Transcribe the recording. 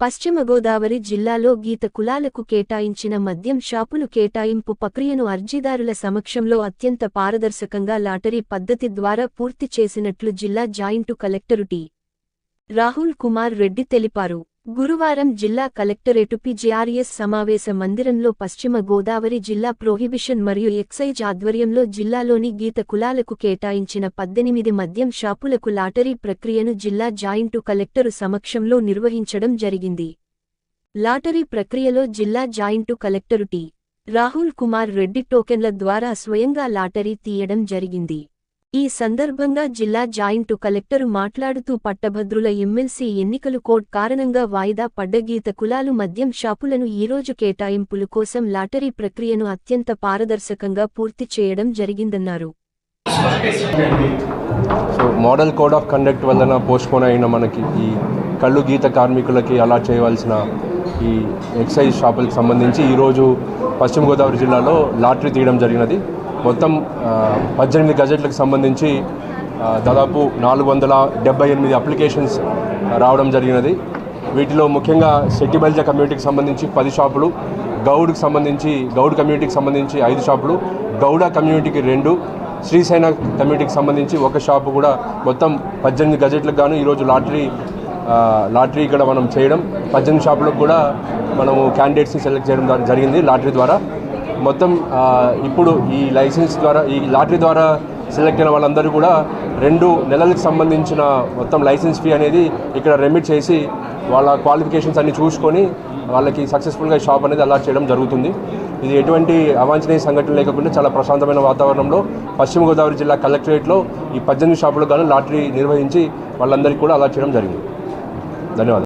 పశ్చిమ గోదావరి జిల్లాలో గీత కులాలకు కేటాయించిన మద్యం షాపులు కేటాయింపు ప్రక్రియను అర్జీదారుల సమక్షంలో అత్యంత పారదర్శకంగా లాటరీ పద్ధతి ద్వారా పూర్తి చేసినట్లు జిల్లా joint collector T. Rahul Kumar Reddy తెలిపారు. గురువారం జిల్లా కలెక్టరేటు పిజిఆర్ఎస్ సమావేశ మందిరంలో పశ్చిమ గోదావరి జిల్లా ప్రొహిబిషన్ మరియు ఎక్సైజ్ ఆధ్వర్యంలో జిల్లాలోని గీత కులాలకు కేటాయించిన పద్దెనిమిది మద్యం షాపులకు లాటరీ ప్రక్రియను జిల్లా జాయింటు కలెక్టరు సమక్షంలో నిర్వహించడం జరిగింది. లాటరీ ప్రక్రియలో జిల్లా joint collector T. Rahul Kumar Reddy టోకెన్ల ద్వారా స్వయంగా లాటరీ తీయడం జరిగింది. ఈ సందర్భంగా జిల్లా జాయింటు కలెక్టరు మాట్లాడుతూ పట్టభద్రుల ఎమ్మెల్సీ ఎన్నికలు కోడ్ కారణంగా వాయిదా పడ్డగీత కులాలు మద్యం షాపులను ఈరోజు కేటాయింపులు కోసం లాటరీ ప్రక్రియను అత్యంత పారదర్శకంగా పూర్తి చేయడం జరిగిందన్నారు. So model code of conduct వలన పోస్ట్పోన్ అయిన మనకి ఈ కళ్ళు గీత కార్మికులకి అలా చేయవలసిన ఈ ఎక్సైజ్ షాపులకు సంబంధించి ఈరోజు పశ్చిమ గోదావరి జిల్లాలో లాటరీ తీయడం జరిగినది. మొత్తం పద్దెనిమిది గజెట్లకు సంబంధించి దాదాపు నాలుగు వందల డెబ్బై ఎనిమిది అప్లికేషన్స్ రావడం జరిగినది. వీటిలో ముఖ్యంగా సెట్టిబల్జ కమ్యూనిటీకి సంబంధించి పది షాపులు గౌడ్కి సంబంధించి గౌడ్ కమ్యూనిటీకి సంబంధించి ఐదు షాపులు గౌడ కమ్యూనిటీకి రెండు శ్రీశైన కమ్యూనిటీకి సంబంధించి ఒక షాపు కూడా మొత్తం పద్దెనిమిది గజెట్లకు గాను ఈరోజు లాటరీ లాటరీ ఇక్కడ మనం చేయడం. పద్దెనిమిది షాపులకు కూడా మనము క్యాండిడేట్స్ని సెలెక్ట్ చేయడం జరిగింది లాటరీ ద్వారా. మొత్తం ఇప్పుడు ఈ లైసెన్స్ ద్వారా ఈ లాటరీ ద్వారా సెలెక్ట్ అయిన వాళ్ళందరూ కూడా రెండు నెలలకు సంబంధించిన మొత్తం లైసెన్స్ ఫీ అనేది ఇక్కడ రెమిట్ చేసి వాళ్ళ క్వాలిఫికేషన్స్ అన్ని చూసుకొని వాళ్ళకి సక్సెస్ఫుల్గా షాప్ అనేది అలాట్ చేయడం జరుగుతుంది. ఇది ఎటువంటి అవాంఛనీయ సంఘటన లేకుండా చాలా ప్రశాంతమైన వాతావరణంలో పశ్చిమ గోదావరి జిల్లా కలెక్టరేట్లో ఈ పద్దెనిమిది షాపులకు గాను లాటరీ నిర్వహించి వాళ్ళందరికీ కూడా అలాట్ చేయడం జరిగింది. ధన్యవాదాలు.